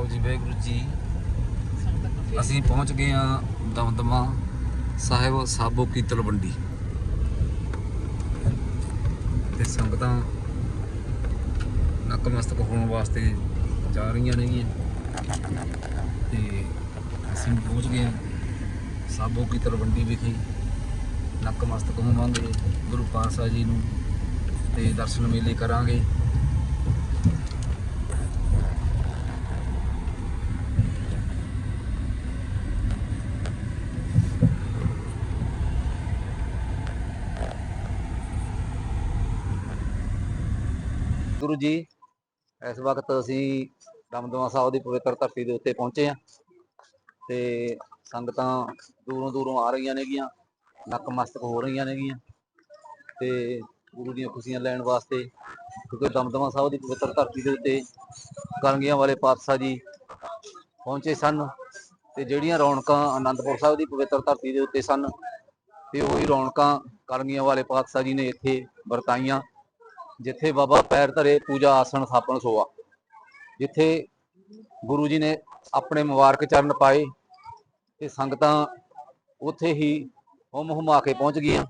ਲਓ ਜੀ, ਵਾਹਿਗੁਰੂ ਜੀ। ਅਸੀਂ ਪਹੁੰਚ ਗਏ ਆ ਦਮਦਮਾ ਸਾਹਿਬ ਸਾਬੋ ਕੀ ਤਲਵੰਡੀ ਤੇ ਸੰਗਤਾਂ ਨਕਮਸਤਕ ਹੋਣ ਵਾਸਤੇ ਜਾ ਰਹੀਆਂ ਨੇਗੀਆਂ। ਤੇ ਅਸੀਂ ਪਹੁੰਚ ਗਏ ਆ ਸਾਬੋ ਕੀ ਤਲਵੰਡੀ ਵਿਖੇ। ਨਕਮਸਤਕ ਹੋਵਾਂਗੇ, ਗੁਰੂ ਪਾਤਸ਼ਾਹ ਜੀ ਨੂੰ ਤੇ ਦਰਸ਼ਨ ਮੇਲੇ ਕਰਾਂਗੇ। ਗੁਰੂ ਜੀ, ਇਸ ਵਕਤ ਅਸੀਂ ਦਮਦਮਾ ਸਾਹਿਬ ਦੀ ਪਵਿੱਤਰ ਧਰਤੀ ਦੇ ਉੱਤੇ ਪਹੁੰਚੇ ਹਾਂ ਤੇ ਸੰਗਤਾਂ ਦੂਰੋਂ ਦੂਰੋਂ ਆ ਰਹੀਆਂ ਨੇਗੀਆਂ ਨਤਮਸਤਕ ਹੋ ਰਹੀਆਂ ਨੇਗੀਆਂ ਤੇ ਗੁਰੂ ਦੀਆਂ ਖੁਸ਼ੀਆਂ ਲੈਣ ਵਾਸਤੇ ਕਿਉਂਕਿ ਦਮਦਮਾ ਸਾਹਿਬ ਦੀ ਪਵਿੱਤਰ ਧਰਤੀ ਦੇ ਉੱਤੇ ਕਲਗੀਆਂ ਵਾਲੇ ਪਾਤਸ਼ਾਹ ਜੀ ਪਹੁੰਚੇ ਸਨ ਤੇ ਜਿਹੜੀਆਂ ਰੌਣਕਾਂ ਆਨੰਦਪੁਰ ਸਾਹਿਬ ਦੀ ਪਵਿੱਤਰ ਧਰਤੀ ਦੇ ਉੱਤੇ ਸਨ, ਤੇ ਉਹੀ ਰੌਣਕਾਂ ਕਲਗੀਆਂ ਵਾਲੇ ਪਾਤਸ਼ਾਹ ਜੀ ਨੇ ਇੱਥੇ ਵਰਤਾਈਆਂ। ਜਿੱਥੇ ਬਾਬਾ ਪੈਰ ਧਰੇ ਪੂਜਾ ਆਸਣ ਥਾਪਣ ਸੋਆ। ਜਿੱਥੇ ਗੁਰੂ ਜੀ ਨੇ ਆਪਣੇ ਮੁਬਾਰਕ ਚਰਨ ਪਾਏ ਤੇ ਸੰਗਤਾਂ ਉੱਥੇ ਹੀ ਹੁਮ ਹੁਮਾ ਕੇ ਪਹੁੰਚ ਗਈਆਂ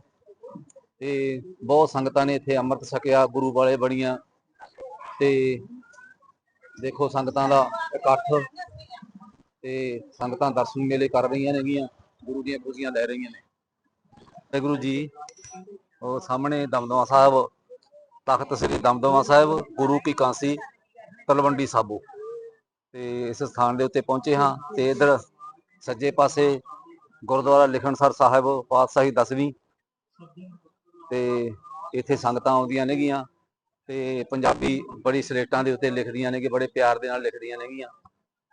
ਤੇ ਬਹੁਤ ਸੰਗਤਾਂ ਨੇ ਇੱਥੇ ਅੰਮ੍ਰਿਤ ਛਕਿਆ, ਗੁਰੂ ਵਾਲੇ ਬਣੀਆਂ ਤੇ ਦੇਖੋ ਸੰਗਤਾਂ ਦਾ ਇਕੱਠ ਤੇ ਸੰਗਤਾਂ ਦਰਸ਼ਨ ਮੇਲੇ ਕਰ ਰਹੀਆਂ ਨੇਗੀਆਂ, ਗੁਰੂ ਦੀਆਂ ਖੁਸ਼ੀਆਂ ਲੈ ਰਹੀਆਂ ਨੇ। ਤੇ ਗੁਰੂ ਜੀ, ਉਹ ਸਾਹਮਣੇ ਦਮਦਮਾ ਸਾਹਿਬ ਤਖਤ ਸ੍ਰੀ ਦਮਦਮਾ ਸਾਹਿਬ, ਗੁਰੂ ਕੀ ਕਾਂਸੀ, ਤਲਵੰਡੀ ਸਾਬੋ। ਤੇ ਇਸ ਸਥਾਨ ਦੇ ਉੱਤੇ ਪਹੁੰਚੇ ਹਾਂ ਤੇ ਇਧਰ ਸੱਜੇ ਪਾਸੇ ਗੁਰਦੁਆਰਾ ਲਿਖਣਸਰ ਸਾਹਿਬ, ਪਾਤਸ਼ਾਹੀ ਦਸਵੀਂ। ਤੇ ਇੱਥੇ ਸੰਗਤਾਂ ਆਉਂਦੀਆਂ ਨੇਗੀਆਂ ਤੇ ਪੰਜਾਬੀ ਬੜੀ ਸਲੇਟਾਂ ਦੇ ਉੱਤੇ ਲਿਖਦੀਆਂ ਨੇ ਕਿ ਬੜੇ ਪਿਆਰ ਦੇ ਨਾਲ ਲਿਖਦੀਆਂ ਨੇਗੀਆਂ।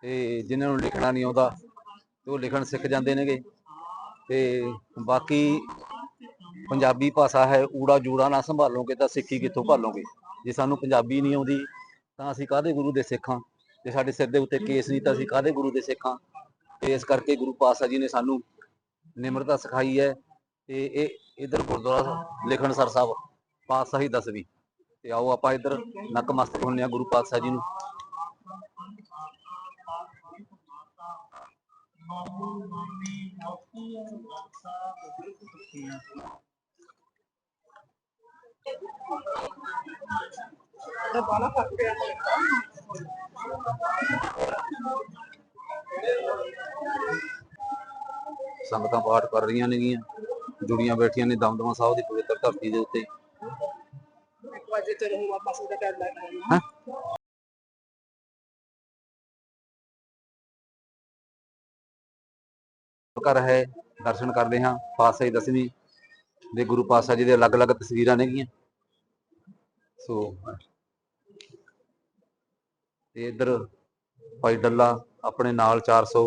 ਤੇ ਜਿਨ੍ਹਾਂ ਨੂੰ ਲਿਖਣਾ ਨਹੀਂ ਆਉਂਦਾ ਤੇ ਉਹ ਲਿਖਣ ਸਿੱਖ ਜਾਂਦੇ ਨੇਗੇ। ਤੇ ਬਾਕੀ ਪੰਜਾਬੀ ਭਾਸ਼ਾ ਹੈ ਊੜਾ ਜੂੜਾ ਨਾ ਸੰਭਾਲੋਗੇ ਤਾਂ ਸਿੱਖੀ ਕਿੱਥੋਂ ਭਾਲੋਗੇ ਜੇ ਸਾਨੂੰ ਪੰਜਾਬੀ ਨਹੀਂ ਆਉਂਦੀ ਤਾਂ ਅਸੀਂ ਕਾਹਦੇ ਗੁਰੂ ਦੇ ਸਿੱਖਾਂ ਤੇ ਸਾਡੇ ਸਿਰ ਦੇ ਉੱਤੇ ਕੇਸ ਨਹੀਂ ਤਾਂ ਅਸੀਂ ਕਾਹਦੇ ਗੁਰੂ ਦੇ ਸਿੱਖਾਂ ਤੇ ਇਸ ਕਰਕੇ ਗੁਰੂ ਪਾਤਸ਼ਾਹ ਜੀ ਨੇ ਸਾਨੂੰ ਨਿਮਰਤਾ ਸਿਖਾਈ ਹੈ ਤੇ ਇਹ ਇਧਰ ਗੁਰਦੁਆਰਾ ਲਿਖਣਸਰ ਸਾਹਿਬ ਪਾਤਸ਼ਾਹੀ ਦਸਵੀਂ ਤੇ ਆਓ ਆਪਾਂ ਇਧਰ ਨਕਮਸਤਕ ਹੁੰਨੇ ਆ ਗੁਰੂ ਪਾਤਸ਼ਾਹ ਜੀ ਨੂੰ ਸੰਗਤਾਂ ਪਾਠ ਕਰ ਰਹੀਆਂ ਨੇਗੀਆਂ, ਜੁੜੀਆਂ ਬੈਠੀਆਂ ਨੇ ਦਮਦਮਾ ਸਾਹਿਬ ਦੀ ਪਵਿੱਤਰ ਧਰਤੀ ਦੇ ਉੱਤੇ ਵਜੇ ਤੇ ਰਹੂੰ ਵਾਪਸ ਉਹਦਾ ਟਾਈਮ ਲੱਗ ਹੈਂ? ਕਰ ਹੈ, ਦਰਸ਼ਨ ਕਰਦੇ ਹਾਂ, ਪਾਤਸ਼ਾਹੀ ਦਸਵੀਂ ਦੇ ਗੁਰੂ ਪਾਤਸ਼ਾਹ ਜੀ ਦੇ ਅਲੱਗ-ਅਲੱਗ ਤਸਵੀਰਾਂ ਨੇਗੀਆਂ ਸੋ ਤੇ ਇਧਰ ਭਾਈ ਡੱਲਾ ਆਪਣੇ ਨਾਲ 400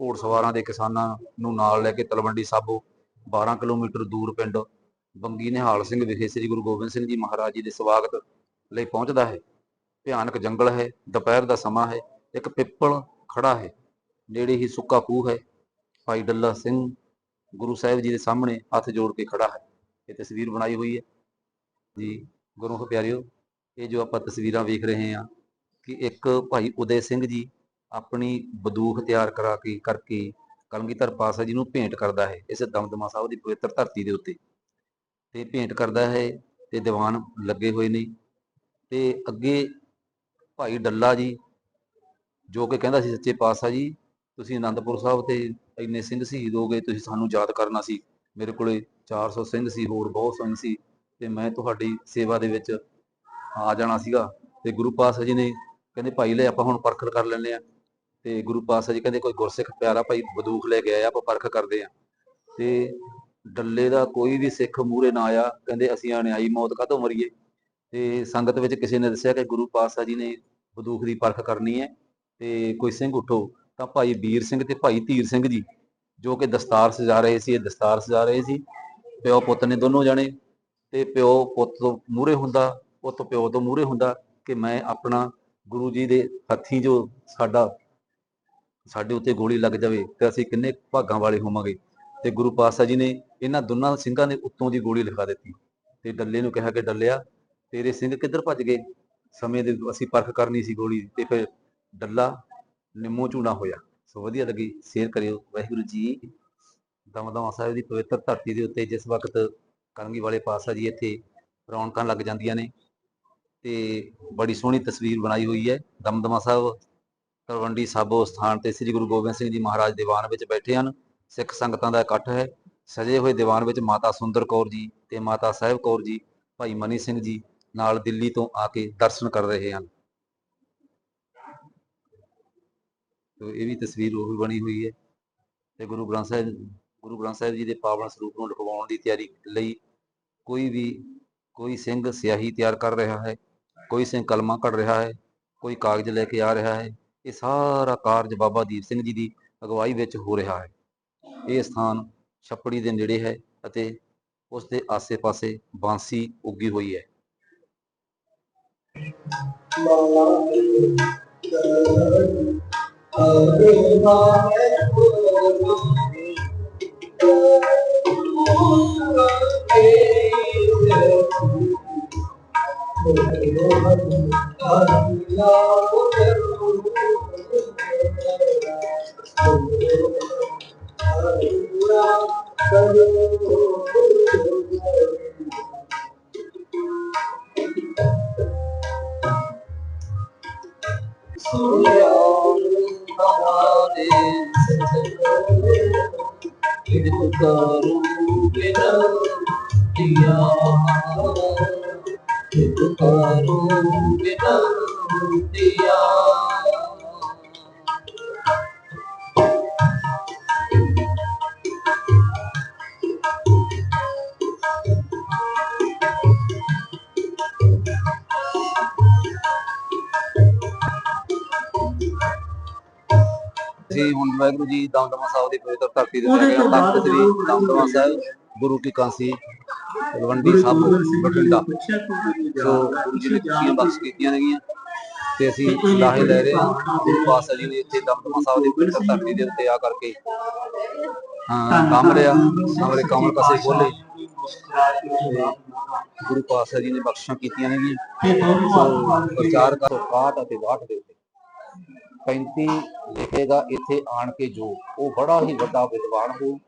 ਘੋੜ ਸਵਾਰਾਂ ਦੇ ਕਿਸਾਨਾਂ ਨੂੰ ਨਾਲ ਲੈ ਕੇ ਤਲਵੰਡੀ ਸਾਬੋ 12 ਕਿਲੋਮੀਟਰ ਦੂਰ ਪਿੰਡ ਬੰਗੀ ਨਿਹਾਲ ਸਿੰਘ ਵਿਖੇ ਸ੍ਰੀ ਗੁਰੂ ਗੋਬਿੰਦ ਸਿੰਘ ਜੀ ਮਹਾਰਾਜ ਜੀ ਦੇ ਸਵਾਗਤ ਲਈ ਪਹੁੰਚਦਾ ਹੈ। ਭਿਆਨਕ ਜੰਗਲ ਹੈ, ਦੁਪਹਿਰ ਦਾ ਸਮਾਂ ਹੈ, ਇੱਕ ਪਿੱਪਲ ਖੜਾ ਹੈ, ਨੇੜੇ ਹੀ ਸੁੱਕਾ ਖੂਹ ਹੈ। ਭਾਈ ਡੱਲਾ ਸਿੰਘ ਗੁਰੂ ਸਾਹਿਬ ਜੀ ਦੇ ਸਾਹਮਣੇ ਹੱਥ ਜੋੜ ਕੇ ਖੜਾ ਹੈ, ਇਹ ਤਸਵੀਰ ਬਣਾਈ ਹੋਈ ਹੈ। ਜੀ ਗੁਰੂ ਪਿਆਰਿਓ, ਇਹ ਜੋ ਆਪਾਂ ਤਸਵੀਰਾਂ ਵੇਖ ਰਹੇ ਹਾਂ ਕਿ ਇੱਕ ਭਾਈ ਉਦੈ ਸਿੰਘ ਜੀ ਆਪਣੀ ਬੰਦੂਕ ਤਿਆਰ ਕਰਾ ਕੇ ਕਰਕੇ ਕਲਗੀਧਰ ਪਾਤਸ਼ਾਹ ਜੀ ਨੂੰ ਭੇਂਟ ਕਰਦਾ ਹੈ ਇਸ ਦਮਦਮਾ ਸਾਹਿਬ ਦੀ ਪਵਿੱਤਰ ਧਰਤੀ ਦੇ ਉੱਤੇ। ਤੇ ਭੇਂਟ ਕਰਦਾ ਹੈ ਤੇ ਦੀਵਾਨ ਲੱਗੇ ਹੋਏ ਨੇ। ਤੇ ਅੱਗੇ ਭਾਈ ਡੱਲਾ ਜੀ, ਜੋ ਕਿ ਕਹਿੰਦਾ ਸੀ ਸੱਚੇ ਪਾਤਸ਼ਾਹ ਜੀ, ਤੁਸੀਂ ਆਨੰਦਪੁਰ ਸਾਹਿਬ ਤੇ ਇੰਨੇ ਸਿੰਘ ਸ਼ਹੀਦ ਹੋ ਗਏ, ਤੁਸੀਂ ਸਾਨੂੰ ਯਾਦ ਕਰਨਾ ਸੀ। ਮੇਰੇ ਕੋਲੇ 400 ਸਿੰਘ ਸੀ, ਹੋਰ ਬਹੁਤ ਸਿੰਘ ਸੀ। ਤੇ ਮੈਂ ਤੁਹਾਡੀ ਸੇਵਾ ਦੇ ਵਿੱਚ ਆ ਜਾਣਾ ਸੀਗਾ ਤੇ ਗੁਰੂ ਪਾਤਸ਼ਾਹ ਜੀ ਨੇ ਕਹਿੰਦੇ, ਭਾਈ, ਲੈ ਆਪਾਂ ਹੁਣ ਪਰਖ ਕਰ ਲੈਂਦੇ ਆ ਤੇ ਗੁਰੂ ਪਾਤਸ਼ਾਹ ਜੀ ਕਹਿੰਦੇ, ਕੋਈ ਗੁਰਸਿੱਖ ਪਿਆਰਾ ਭਾਈ ਬੰਦੂਕ ਲੈ ਕੇ ਆਇਆ, ਆਪਾਂ ਪਰਖ ਕਰਦੇ ਆ ਤੇ ਡੱਲੇ ਦਾ ਕੋਈ ਵੀ ਸਿੱਖ ਮੂਰੇ ਨਾ ਆਇਆ, ਕਹਿੰਦੇ, ਅਸੀਂ ਅਣਿਆਈ ਮੌਤ ਕਾਹਤੋਂ ਮਰੀਏ? ਤੇ ਸੰਗਤ ਵਿੱਚ ਕਿਸੇ ਨੇ ਦੱਸਿਆ ਕਿ ਗੁਰੂ ਪਾਤਸ਼ਾਹ ਜੀ ਨੇ ਬੰਦੂਕ ਦੀ ਪਰਖ ਕਰਨੀ ਹੈ ਤੇ ਕੋਈ ਸਿੰਘ ਉਠੋ। ਤਾਂ ਭਾਈ ਵੀਰ ਸਿੰਘ ਤੇ ਭਾਈ ਧੀਰ ਸਿੰਘ ਜੀ, ਜੋ ਕਿ ਦਸਤਾਰ ਸਜਾ ਰਹੇ ਸੀ, ਇਹ ਦਸਤਾਰ ਸਜਾ ਰਹੇ ਸੀ। ਪਿਓ ਪੁੱਤ ਨੇ ਦੋਨੋਂ ਜਾਣੇ ਤੇ ਪਿਓ ਪੁੱਤ ਤੋਂ ਮੂਰੇ ਹੁੰਦਾ, ਪੁੱਤ ਪਿਓ ਤੋਂ ਮੂਰੇ ਹੁੰਦਾ ਕਿ ਮੈਂ ਆਪਣਾ ਗੁਰੂ ਜੀ ਦੇ ਹੱਥੀਂ ਜੋ ਸਾਡਾ, ਸਾਡੇ ਉੱਤੇ ਗੋਲੀ ਲੱਗ ਜਾਵੇ ਤੇ ਅਸੀਂ ਕਿੰਨੇ ਭਾਗਾਂ ਵਾਲੇ ਹੋਵਾਂਗੇ। ਤੇ ਗੁਰੂ ਪਾਤਸ਼ਾਹ ਜੀ ਨੇ ਇਹਨਾਂ ਦੋਨਾਂ ਸਿੰਘਾਂ ਦੇ ਉੱਤੋਂ ਦੀ ਗੋਲੀ ਲਿਖਾ ਦਿੱਤੀ। ਤੇ ਡੱਲੇ ਨੂੰ ਕਿਹਾ ਕਿ ਡੱਲਿਆ, ਤੇਰੇ ਸਿੰਘ ਕਿੱਧਰ ਭੱਜ ਗਏ? ਸਮੇਂ ਦੇ ਅਸੀਂ ਪਰਖ ਕਰਨੀ ਸੀ ਗੋਲੀ ਤੇ ਫਿਰ ਡੱਲਾ ਨਿੰਮੋ ਚੂਣਾ ਹੋਇਆ। ਸੋ ਵਧੀਆ ਲੱਗੀ, ਸ਼ੇਅਰ ਕਰਿਓ। ਵਾਹਿਗੁਰੂ ਜੀ, ਦਮਦਮਾ ਸਾਹਿਬ ਦੀ ਪਵਿੱਤਰ ਧਰਤੀ ਦੇ ਉੱਤੇ ਜਿਸ ਵਕਤ ਕਲਗੀ ਵਾਲੇ ਪਾਤਸ਼ਾਹ ਜੀ ਇੱਥੇ ਰੌਣਕਾਂ ਲੱਗ ਜਾਂਦੀਆਂ ਨੇ ਤੇ ਬੜੀ ਸੋਹਣੀ ਤਸਵੀਰ ਬਣਾਈ ਹੋਈ ਹੈ। ਦਮਦਮਾ ਸਾਹਿਬ, ਤਲਵੰਡੀ ਸਾਬੋ ਸਥਾਨ ਤੇ ਸ੍ਰੀ ਗੁਰੂ ਗੋਬਿੰਦ ਸਿੰਘ ਜੀ ਮਹਾਰਾਜ ਦੀਵਾਨ ਵਿੱਚ ਬੈਠੇ ਹਨ। ਸਿੱਖ ਸੰਗਤਾਂ ਦਾ ਇਕੱਠ ਹੈ। ਸਜੇ ਹੋਏ ਦੀਵਾਨ ਵਿੱਚ ਮਾਤਾ ਸੁੰਦਰ ਕੌਰ ਜੀ ਤੇ ਮਾਤਾ ਸਾਹਿਬ ਕੌਰ ਜੀ, ਭਾਈ ਮਨੀ ਸਿੰਘ ਜੀ ਨਾਲ ਦਿੱਲੀ ਤੋਂ ਆ ਕੇ ਦਰਸ਼ਨ ਕਰ ਰਹੇ ਹਨ। ਤੇ ਇਹ ਵੀ ਤਸਵੀਰ ਉਹ ਬਣੀ ਹੋਈ ਹੈ ਤੇ ਗੁਰੂ ਗ੍ਰੰਥ ਸਾਹਿਬ ਗੁਰੂ ਗ੍ਰੰਥ ਸਾਹਿਬ ਜੀ ਦੇ ਪਾਵਨ ਸਰੂਪ ਨੂੰ ਲਿਖਵਾਉਣ ਦੀ ਤਿਆਰੀ ਲਈ ਕੋਈ ਵੀ, ਕੋਈ ਸਿੰਘ ਸਿਆਹੀ ਤਿਆਰ ਕਰ ਰਿਹਾ ਹੈ, ਕੋਈ ਸਿੰਘ ਕਲਮਾਂ ਕੱਢ ਰਿਹਾ ਹੈ, ਕੋਈ ਕਾਗਜ਼ ਲੈ ਕੇ ਆ ਰਿਹਾ ਹੈ, ਇਹ ਸਾਰਾ ਕਾਰਜ ਬਾਬਾ ਦੀਪ ਸਿੰਘ ਜੀ ਦੀ ਅਗਵਾਈ ਵਿੱਚ ਹੋ ਰਿਹਾ ਹੈ। ਇਹ ਸਥਾਨ ਛੱਪੜੀ ਦੇ ਨੇੜੇ ਹੈ ਅਤੇ ਉਸ ਦੇ ਆਸੇ-ਪਾਸੇ ਬਾਂਸੀ ਉੱਗੀ ਹੋਈ ਹੈ। Oh, ਜੀ ਹੁਣ ਵਾਹਿਗੁਰੂ ਜੀ ਦਮਦਮਾ ਸਾਹਿਬ ਦੀ ਪਵਿੱਤਰ ਧਰਤੀ ਦੇ ਉੱਤੇ ਗਿਆ ਤਖਤ ਸ੍ਰੀ ਦਮਦਮਾ ਸਾਹਿਬ ਗੁਰੂ ਕੀ ਕਾਂਸੀ ਤਲਵੰਡੀ ਸਾਬੋ ਬਠਿੰਡਾ। ਜੋ ਗੁਰੂ ਜੀ ਨੇ ਖੁਸ਼ੀਆਂ ਬਖਸ਼ ਕੀਤੀਆਂ ਨੇਗੀਆਂ ਤੇ ਅਸੀਂ ਲਾਹੇ ਲੈ ਰਹੇ ਹਾਂ। ਗੁਰੂ ਪਾਤਸ਼ਾਹ ਜੀ ਨੇ ਇੱਥੇ ਦਮਦਮਾ ਸਾਹਿਬ ਦੀ ਪਵਿੱਤਰ ਧਰਤੀ ਦੇ ਉੱਤੇ ਆ ਕਰਕੇ ਹਾਂ ਕੰਮ ਲਿਆ ਸਾਰੇ ਕਮਲ ਕਸੇ ਖੋਲੇ ਗੁਰੂ ਪਾਤਸ਼ਾਹ ਜੀ ਨੇ ਬਖਸ਼ਾਂ ਕੀਤੀਆਂ ਨੇਗੀਆਂ। ਸੋ ਪ੍ਰਚਾਰ ਕਰੋ ਕਾਟ ਅਤੇ ਵਾਟ ਦੇ 35 ਲਿਖੇਗਾ, ਇੱਥੇ ਆਣ ਕੇ ਜੋ। ਉਹ ਬੜਾ ਹੀ ਵੱਡਾ ਵਿਦਵਾਨ ਹੋ।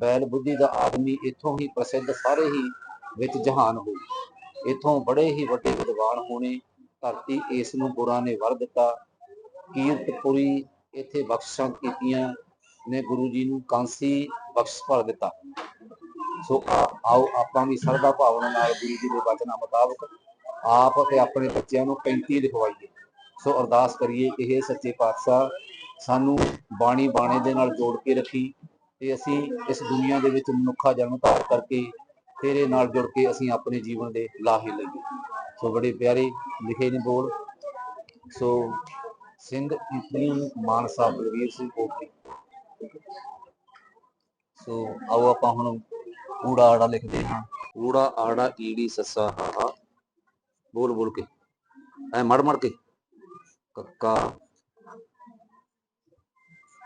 ਬੈਲ ਬੁੱਧੀ ਦਾ ਆਦਮੀ ਇੱਥੋਂ ਹੀ ਪ੍ਰਸਿੱਧ ਸਾਰੇ ਹੀ ਵਿੱਚ ਜਹਾਨ ਹੋ। ਇੱਥੋਂ ਬੜੇ ਹੀ ਵੱਡੇ ਵਿਦਵਾਨ ਹੋਣੇ। ਧਰਤੀ ਇਸ ਨੂੰ ਗੁਰਾਂ ਨੇ ਵਰ ਦਿੱਤਾ। ਕੀਰਤਪੁਰੀ ਇੱਥੇ ਬਖਸ਼ਾਂ ਕੀਤੀਆਂ ਨੇ। ਗੁਰੂ ਜੀ ਨੂੰ ਕਾਂਸੀ ਬਖਸ਼ ਭਰ ਦਿੱਤਾ। ਸੋ ਆਓ ਆਪਾਂ ਵੀ ਸਰਦਾ ਭਾਵਨਾ ਨਾਲ ਗੁਰੂ ਜੀ ਦੇ ਬਚਨਾਂ ਮੁਤਾਬਕ ਆਪ ਅਤੇ ਆਪਣੇ ਬੱਚਿਆਂ ਨੂੰ 35 ਲਿਖਵਾਈਏ। ਸੋ ਅਰਦਾਸ ਕਰੀਏ ਕਿ ਇਹ ਸੱਚੇ ਪਾਤਸ਼ਾਹ, ਸਾਨੂੰ ਬਾਣੀ ਬਾਣੇ ਦੇ ਨਾਲ ਜੋੜ ਕੇ ਰੱਖੀ ਤੇ ਅਸੀਂ ਇਸ ਦੁਨੀਆ ਦੇ ਵਿੱਚ ਮਨੁੱਖਾ ਜਨਮ ਧਾਰ ਕਰਕੇ ਤੇਰੇ ਨਾਲ ਜੁੜ ਕੇ ਅਸੀਂ ਆਪਣੇ ਜੀਵਨ ਦੇ ਲਾਹੇ ਲਈਏ ਸੋ ਬੜੇ ਪਿਆਰੇ ਲਿਖੇ ਨੇ ਬੋਲ। ਸੋ ਸਿੰਘ ਇੰਪਲੀਨ ਮਾਨਸਾ ਬਲਵੀਰ ਸਿੰਘ ਕੋਟਲੀ ਸੋ ਆਓ ਆਪਾਂ ਹੁਣ ਊੜਾ ਆੜਾ ਲਿਖਦੇ ਹਾਂ। ਊੜਾ ਆੜਾ ਈੜੀ ਸੱਸਾ ਹਾ। ਬੋਲ ਬੋਲ ਕੇ। ਐ ਮੜ ਮੜ ਕੇ। ਕੱਕਾ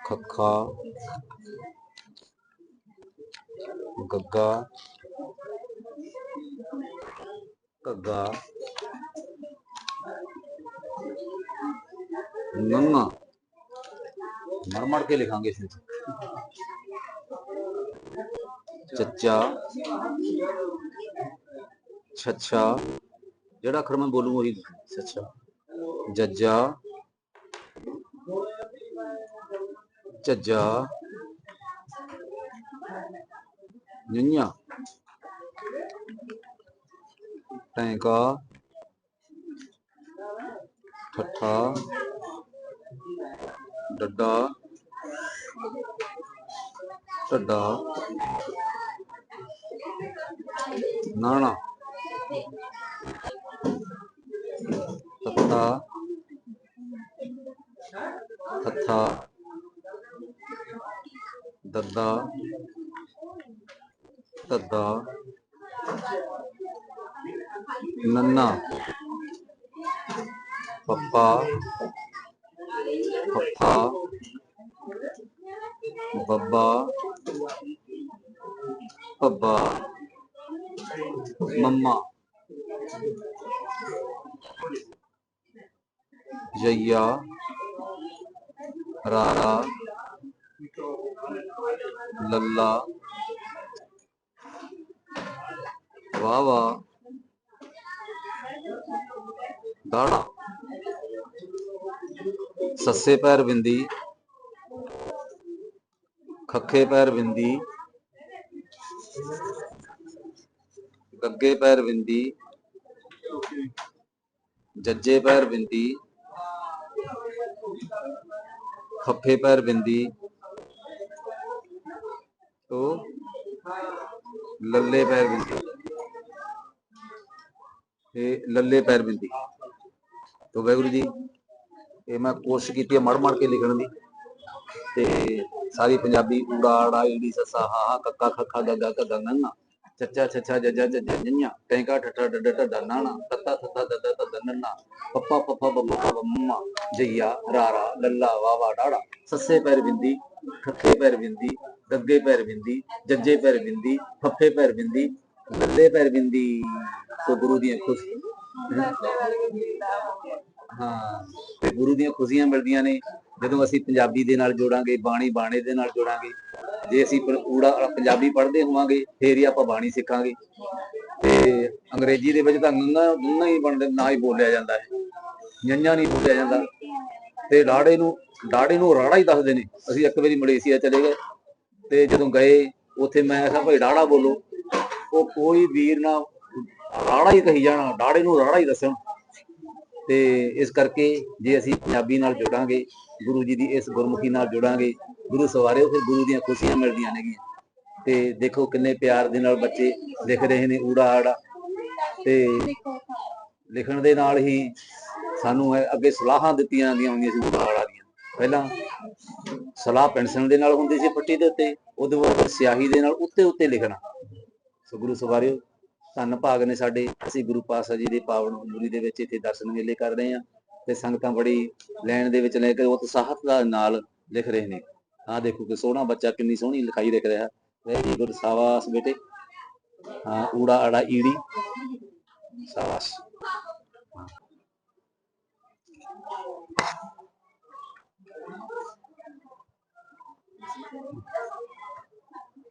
ਖੱਖਾ, ਗੱਗਾ ਕੱਗਾ ਨੰਨਾ। ਮੜ ਮੜ ਕੇ ਲਿਖਾਂਗੇ ਇਸ ਵਿੱਚ ਚੱਚਾ, ਛੱਛਾ, ਜਿਹੜਾ ਅੱਖਰ ਮੈਂ ਬੋਲੂੰ ਉਹੀ ਛੱਛਾ। ਜੱਜਾ ਝੱਜਾ ਨਿੰਨਿਆ ਟੈਂਕਾ ਠੱਠਾ ਡੱਡਾ ਢੱਡਾ ਨਾਣਾ। ਤੱਤਾ ਥੱਥਾ ਦੱਦਾ ਤੱਦਾ ਨੰਨਾ ਪੱਪਾ ਪੱਪਾ ਬੱਬਾ ਪੱਬਾ ਮੰਮਾ ਜਈਆ ਰਾਰਾ, ਲੱਲਾ ਵਾਵਾ ਦਾੜਾ ਸੱਸੇ ਪੈਰ ਬਿੰਦੀ, ਖੱਖੇ ਪੈਰ ਬਿੰਦੀ, ਗੱਗੇ ਪੈਰ ਬਿੰਦੀ, ਜੱਜੇ ਪੈਰ ਬਿੰਦੀ ਖੱਫੇ ਪੈਰ ਬਿੰਦੀ। ਤੋ ਲੱਲੇ ਪੈਰ ਬਿੰਦੀ। ਇਹ ਲੱਲੇ ਪੈਰ ਬਿੰਦੀ। ਤੋ ਵਾਹਿਗੁਰੂ ਜੀ, ਇਹ ਮੈਂ ਕੋਸ਼ਿਸ਼ ਕੀਤੀ ਮੜ ਮੜ ਕੇ ਲਿਖਣ ਦੀ। ਤੇ ਸਾਰੀ ਪੰਜਾਬੀ ਊੜਾ ਆੜਾ ਈੜੀ, ਸੱਸਾ, ਹਾ ਹਾ, ਕੱਕਾ, ਖੱਖਾ, ਗੱਗਾ, ਘੱਗਾ ਨੰਨਾ ਚੱਚਾ ਛੱਛਾ ਜੱਜਾ ਜੱਜਾ ਜੰਨਿਆ ਟੈਂਕਾ ਠੱਠਾ ਡੱਡਾ ਢੱਡਾ ਨਾਣਾ ਤੱਤਾ ਥੱਥਾ ਦੱਦਾ ਦੱਦਾ ਨੰਨਾ ਪੱਪਾ ਪੱਪਾ ਬੱਬਾ ਬੱਬਾ ਮੰਮਾ ਜਈਆ ਰਾਰਾ ਲੱਲਾ ਵਾਵਾ ਡਾੜਾ ਸੱਸੇ ਪੈਰ ਬਿੰਦੀ ਖੱਖੇ ਪੈਰ ਬਿੰਦੀ ਗੱਗੇ ਪੈਰ ਬਿੰਦੀ ਜੱਜੇ ਪੈਰ ਬਿੰਦੀ ਫੱਫੇ ਪੈਰ ਬਿੰਦੀ ਲੱਲੇ ਪੈਰ ਬਿੰਦੀ ਤੋ ਗੁਰੂ ਦੀਆਂ ਖੁਸ਼ ਹਾਂ ਤੇ ਗੁਰੂ ਦੀਆਂ ਖੁਸ਼ੀਆਂ ਮਿਲਦੀਆਂ ਨੇ। ਜਦੋਂ ਅਸੀਂ ਪੰਜਾਬੀ ਦੇ ਨਾਲ ਜੋੜਾਂਗੇ, ਬਾਣੀ ਬਾਣੇ ਦੇ ਨਾਲ ਜੋੜਾਂਗੇ, ਜੇ ਅਸੀਂ ਪ- ਊੜਾ ਪੰਜਾਬੀ ਪੜ੍ਹਦੇ ਹੋਵਾਂਗੇ, ਫੇਰ ਹੀ ਆਪਾਂ ਬਾਣੀ ਸਿੱਖਾਂਗੇ। ਤੇ ਅੰਗਰੇਜ਼ੀ ਦੇ ਵਿੱਚ ਤਾਂ ਗੰਗਾ ਗੰਗਾ ਹੀ ਬਣਦੇ, ਨਾ ਹੀ ਬੋਲਿਆ ਜਾਂਦਾ ਹੈ। ਜੰਜਾ ਨਹੀਂ ਬੋਲਿਆ ਜਾਂਦਾ। ਤੇ ਲਾੜੇ ਨੂੰ ਲਾੜੇ ਨੂੰ ਰਾੜਾ ਹੀ ਦੱਸਦੇ ਨੇ। ਅਸੀਂ ਇੱਕ ਵਾਰੀ ਮਲੇਸ਼ੀਆ ਚਲੇ ਗਏ, ਤੇ ਜਦੋਂ ਗਏ, ਉੱਥੇ ਮੈਂ ਕਿਹਾ, ਭਾਈ ਰਾੜਾ ਬੋਲੋ। ਉਹ ਕੋਈ ਵੀਰ ਨਾ, ਰਾੜਾ ਹੀ ਕਹੀ ਜਾਣਾ, ਲਾੜੇ ਨੂੰ ਰਾੜਾ ਹੀ ਦੱਸਣ। ਤੇ ਇਸ ਕਰਕੇ ਜੇ ਅਸੀਂ ਪੰਜਾਬੀ ਨਾਲ ਜੁੜਾਂਗੇ, ਗੁਰੂ ਜੀ ਦੀ ਇਸ ਗੁਰਮੁਖੀ ਨਾਲ ਜੁੜਾਂਗੇ, ਗੁਰੂ ਸਵਾਰੇ ਫਿਰ ਗੁਰੂ ਦੀਆਂ ਖੁਸ਼ੀਆਂ ਮਿਲਦੀਆਂ ਨੇਗੀਆਂ। ਤੇ ਦੇਖੋ ਕਿੰਨੇ ਪਿਆਰ ਦੇ ਨਾਲ ਬੱਚੇ ਲਿਖ ਰਹੇ ਨੇ ਊੜਾ ਆੜਾ। ਤੇ ਲਿਖਣ ਦੇ ਨਾਲ ਹੀ ਸਾਨੂੰ ਇਹ ਅੱਗੇ ਸਲਾਹਾਂ ਦਿੱਤੀਆਂ ਜਾਂਦੀਆਂ ਹੁੰਦੀਆਂ ਸੀ ਊੜਾ ਆੜਾ ਦੀਆਂ। ਪਹਿਲਾਂ ਸਲਾਹ ਪੈਨਸਲ ਦੇ ਨਾਲ ਹੁੰਦੀ ਸੀ ਪੱਟੀ ਦੇ ਉੱਤੇ, ਉਹਦੇ ਬਾਅਦ ਸਿਆਹੀ ਦੇ ਨਾਲ ਉੱਤੇ ਉੱਤੇ ਲਿਖਣਾ। ਸੋ ਗੁਰੂ ਸਵਾਰਿਓ ਧੰਨ ਭਾਗ ਨੇ ਸਾਡੇ, ਅਸੀਂ ਗੁਰੂ ਪਾਤਸ਼ਾਹ ਜੀ ਦੇ ਪਾਵਨ ਹਜ਼ੂਰੀ ਦੇ ਵਿੱਚ ਇੱਥੇ ਦਰਸ਼ਨ ਮੇਲੇ ਕਰ ਰਹੇ ਹਾਂ ਤੇ ਸੰਗਤਾਂ ਬੜੀ ਲੈਣ ਦੇ ਵਿੱਚ ਲੈ ਕੇ ਉਤਸ਼ਾਹਤ ਦਾ ਨਾਲ ਲਿਖ ਰਹੇ ਨੇ। ਆਹ ਦੇਖੋ ਕਿ ਸੋਹਣਾ ਬੱਚਾ ਕਿੰਨੀ ਸੋਹਣੀ ਲਿਖਾਈ ਲਿਖ ਰਿਹਾ। ਵੈਰੀ ਗੁੱਡ, ਸਾਬਾਸ ਬੇਟੇ। ਹਾਂ, ਊੜਾ ਆੜਾ ਈੜੀ। ਸਾਬਾਸ।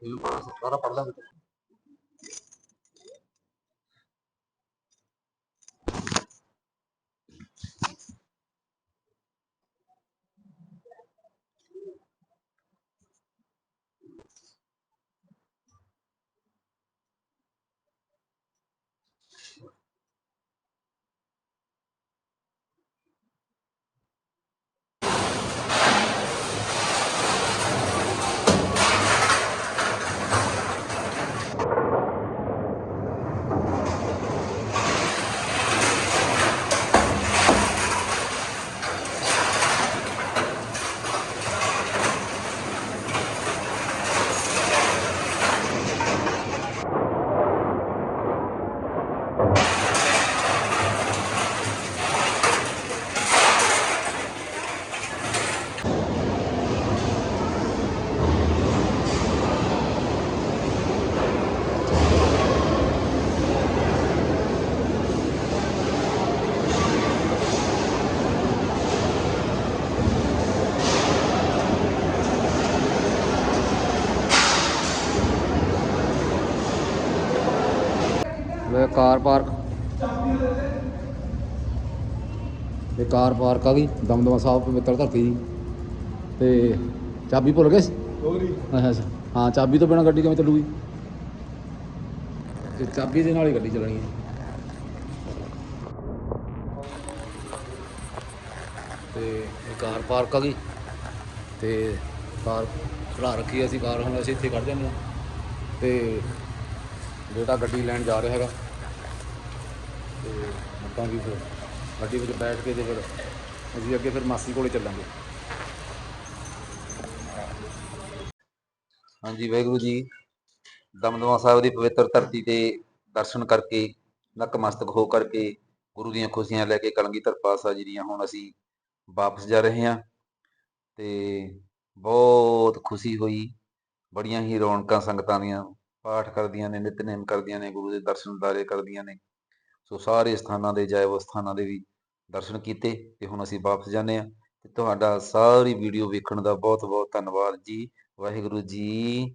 ਇਹ ਸਾਰਾ ਪੜ ਲਾਂਗੇ। Car park. ਇਹ ਕਾਰ ਪਾਰਕ ਆ ਗਈ ਦਮਦਮਾ ਸਾਹਿਬ ਪਵਿੱਤਰ ਧਰਤੀ ਦੀ। ਤੇ ਚਾਬੀ ਭੁੱਲ ਗਏ? ਸੀ ਅੱਛਾ ਹਾਂ ਚਾਬੀ ਤੋਂ ਬਿਨਾ ਗੱਡੀ ਕਿਵੇਂ ਚੱਲੂਗੀ? ਤੇ ਚਾਬੀ ਦੇ ਨਾਲ ਹੀ ਗੱਡੀ ਚੱਲਣੀ ਹੈ। ਤੇ ਇਹ ਕਾਰ ਪਾਰਕ ਆ ਗਈ ਤੇ ਕਾਰ ਖੜਾ ਰੱਖੀ ਅਸੀਂ ਕਾਰ ਹੁਣ ਅਸੀਂ ਇੱਥੇ ਕੱਢ ਜਾਂਦੇ ਹਾਂ। ਤੇ ਬੇਟਾ ਗੱਡੀ ਲੈਣ ਜਾ ਰਿਹਾ ਹੈਗਾ ਤੇ ਆਪਾਂ ਵੀ ਫਿਰ ਗੱਡੀ ਵਿੱਚ ਬੈਠ ਕੇ ਤੇ ਫਿਰ ਅਸੀਂ ਅੱਗੇ ਫਿਰ ਮਾਸੀ ਕੋਲੇ ਚੱਲਾਂਗੇ। ਹਾਂਜੀ, ਵਾਹਿਗੁਰੂ ਜੀ। ਦਮਦਮਾ ਸਾਹਿਬ ਦੀ ਪਵਿੱਤਰ ਧਰਤੀ ਤੇ ਦਰਸ਼ਨ ਕਰਕੇ ਨਕਮਸਤਕ ਹੋ ਕਰਕੇ ਗੁਰੂ ਦੀਆਂ ਖੁਸ਼ੀਆਂ ਲੈ ਕੇ ਕਲਗੀਧਰ ਪਾਤਸ਼ਾਹ ਜੀ ਦੀਆਂ ਹੁਣ ਅਸੀਂ ਵਾਪਸ ਜਾ ਰਹੇ ਹਾਂ ਤੇ ਬਹੁਤ ਖੁਸ਼ੀ ਹੋਈ। ਬੜੀਆਂ ਹੀ ਰੌਣਕਾਂ ਸੰਗਤਾਂ ਦੀਆਂ, ਪਾਠ ਕਰਦੀਆਂ ਨੇ, ਨਿਤਨੇਮ ਕਰਦੀਆਂ ਨੇ, ਗੁਰੂ ਦੇ ਦਰਸ਼ਨ ਦਾਰੇ ਕਰਦੀਆਂ ਨੇ। ਸੋ ਸਾਰੇ ਸਥਾਨਾਂ ਦੇ ਜਾਇਬ ਸਥਾਨਾਂ ਦੇ ਵੀ ਦਰਸ਼ਨ ਕੀਤੇ ਤੇ ਹੁਣ ਅਸੀਂ ਵਾਪਸ ਜਾਂਦੇ ਹਾਂ। ਤੇ ਤੁਹਾਡਾ ਸਾਰੀ ਵੀਡੀਓ ਵੇਖਣ ਦਾ ਬਹੁਤ ਬਹੁਤ ਧੰਨਵਾਦ ਜੀ। ਵਾਹਿਗੁਰੂ ਜੀ